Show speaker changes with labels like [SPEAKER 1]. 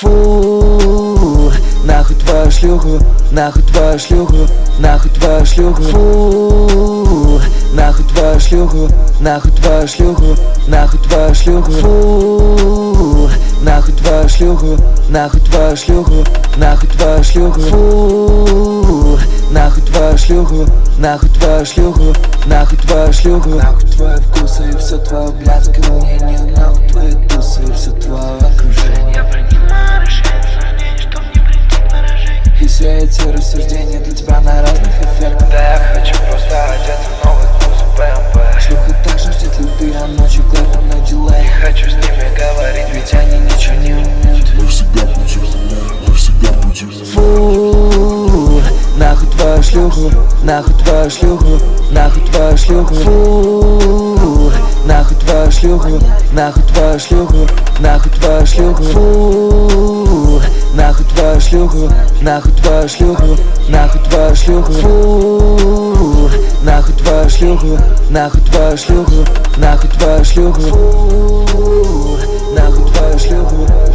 [SPEAKER 1] Фу, нахуй твою шлюху, нахуй твою шлюху, нахуй твою шлюху Фу, нахуй твою шлюху, нахуй твою шлюху, нахуй твою шлюху Фу, нахуй твою шлюху, нахуй твою шлюху, нахуй твою шлюху Фу, нахуй твою шлюху, нахуй твою шлюху, нахуй твою шлюху
[SPEAKER 2] Нахуй твои вкусы и все твое блядское мнение Нахуй твои все эти рассуждения для тебя на разных эффектах.
[SPEAKER 3] Да я хочу просто одеться в новый вкус БМВ
[SPEAKER 2] Шлюха также ждет любви, а ночью клэпом на дилей?
[SPEAKER 3] Хочу с ними говорить, ведь
[SPEAKER 2] они ничего не умеют.
[SPEAKER 4] Мы всегда будем, мы всегда будем
[SPEAKER 1] Фу, нахуй твою шлюху, нахуй твою шлюху, нахуй твою шлюху. Фу, нахуй твою шлюху, нахуй твою шлюху, нахуй твою шлюху. Фу, шлюху, нахуй твою шлюху, нахуй твою шлюху Фу, нахуй твою шлюху, нахуй твою шлюху, нахуй твою шлюху Фу, нахуй твою шлюху Фу, нахуй твою шлюху